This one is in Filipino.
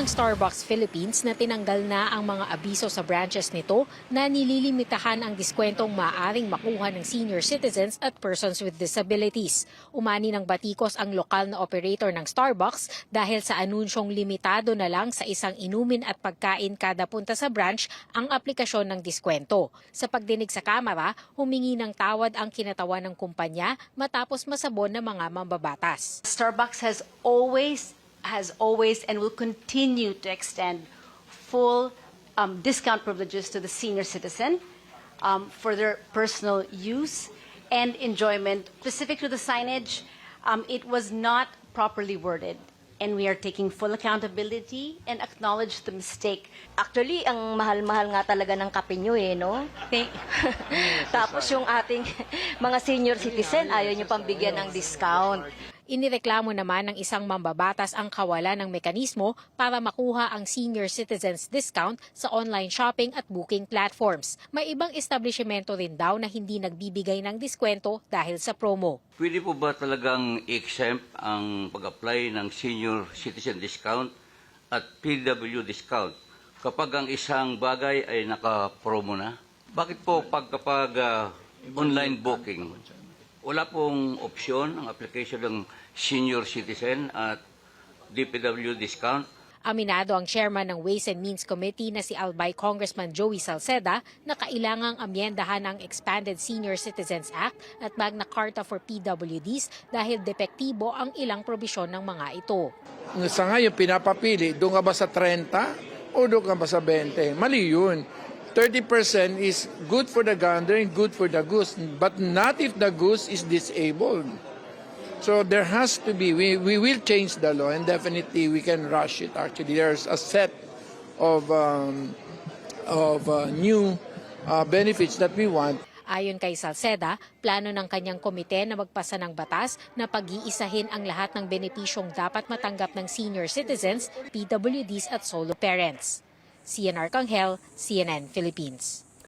ng Starbucks Philippines na tinanggal na ang mga abiso sa branches nito na nililimitahan ang diskwentong maaaring makuha ng senior citizens at persons with disabilities. Umani ng batikos ang lokal na operator ng Starbucks dahil sa anunsyong limitado na lang sa isang inumin at pagkain kada punta sa branch ang aplikasyon ng diskwento. Sa pagdinig sa kamera, humingi ng tawad ang kinatawan ng kumpanya matapos masabon ng mga mambabatas. Starbucks has always has always and will continue to extend full um, discount privileges to the senior citizen um, for their personal use and enjoyment. Specific to the signage, um, it was not properly worded. And we are taking full accountability and acknowledge the mistake. Actually, ang mahal-mahal nga talaga ng kape nyo eh, no? Tapos yung ating mga senior citizen, ayaw nyo pang bigyan ng discount. Inireklamo naman ng isang mambabatas ang kawalan ng mekanismo para makuha ang senior citizens discount sa online shopping at booking platforms. May ibang establishmento rin daw na hindi nagbibigay ng diskwento dahil sa promo. Pwede po ba talagang exempt ang pag-apply ng senior citizen discount at PW discount kapag ang isang bagay ay naka-promo na? Bakit po pag kapag ah, online booking, wala pong opsyon ang application ng senior citizen at DPW discount? Aminado ang chairman ng Ways and Means Committee na si Albay Congressman Joey Salceda na kailangang amyendahan ang Expanded Senior Citizens Act at Magna Carta for PWDs dahil depektibo ang ilang probisyon ng mga ito. Sa ngayon, pinapapili, doon ka ba sa 30 o doon ka ba sa 20? Mali yun. 30% is good for the gander and good for the goose, but not if the goose is disabled. So there has to be, we, we will change the law and definitely we can rush it actually. There's a set of, um, of uh, new uh, benefits that we want. Ayon kay Salceda, plano ng kanyang komite na magpasa ng batas na pag-iisahin ang lahat ng benepisyong dapat matanggap ng senior citizens, PWDs at solo parents. CNR Kanghel, CNN Philippines.